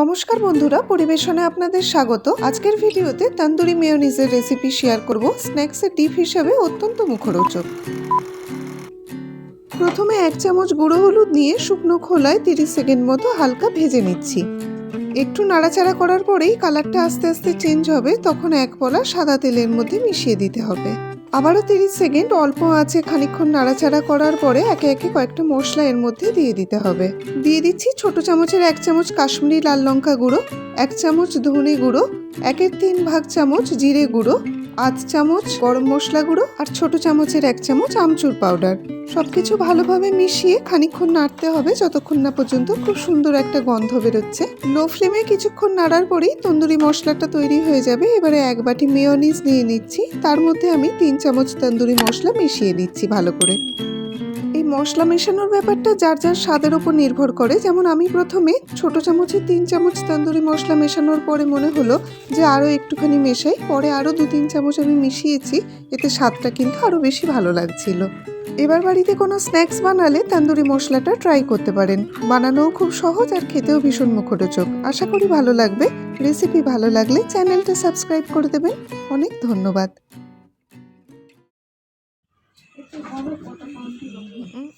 নমস্কার বন্ধুরা, পরিবেশনে আপনাদের স্বাগত। আজকের ভিডিওতে তন্দুরি মেয়োনিজের রেসিপি শেয়ার করব স্ন্যাক্সের ডিপ হিসেবে অত্যন্ত মুখরোচক। প্রথমে এক চামচ গুঁড়ো হলুদ নিয়ে শুকনো খোলায় তিরিশ সেকেন্ড মতো হালকা ভেজে নিচ্ছি। একটু নাড়াচাড়া করার পরেই কালারটা আস্তে আস্তে চেঞ্জ হবে, তখন এক পলা সাদা তেলের মধ্যে মিশিয়ে দিতে হবে। আবারও তিরিশ সেকেন্ড অল্প আছে খানিক্ষণ নাড়াচাড়া করার পরে একে একে কয়েকটা মশলা এর মধ্যে দিয়ে দিতে হবে। দিয়ে দিচ্ছি ছোট চামচের এক চামচ কাশ্মীরি লাল লঙ্কা গুঁড়ো, এক চামচ ধনে গুঁড়ো, একের তিন ভাগ চামচ জিরে গুঁড়ো আধ চামচ গরম মশলা গুঁড়ো আর ছোট চামচের এক চামচ আমচুর পাউডার। সবকিছু ভালোভাবে মিশিয়ে খানিকক্ষণ নাড়তে হবে যতক্ষণ না পর্যন্ত খুব সুন্দর একটা গন্ধ বেরোচ্ছে। লো ফ্লেমে কিছুক্ষণ নাড়ার পরেই তন্দুরি মশলাটা তৈরি হয়ে যাবে। এবারে এক বাটি মেয়নিজ নিয়ে নিচ্ছি। তার মধ্যে আমি তিন চামচ তন্দুরি মশলা মিশিয়ে নিচ্ছি ভালো করে। মশলা মেশানোর ব্যাপারটা যার যার স্বাদের উপর নির্ভর করে। যেমন আমি প্রথমে ছোট চামচে তিন চামচ তন্দুরি মশলা মেশানোর পরে মনে হলো যে আরও একটুখানি মেশাই। পরে আরও দু তিন চামচ আমি মিশিয়েছি। এতে স্বাদটা কিন্তু আরও বেশি ভালো লাগছিল। এবার বাড়িতে কোনো স্ন্যাক্স বানালে তন্দুরি মশলাটা ট্রাই করতে পারেন। বানানোও খুব সহজ আর খেতেও ভীষণ মুখরোচক। আশা করি ভালো লাগবে। রেসিপি ভালো লাগলে চ্যানেলটা সাবস্ক্রাইব করে দেবেন। অনেক ধন্যবাদ। Kamu foto.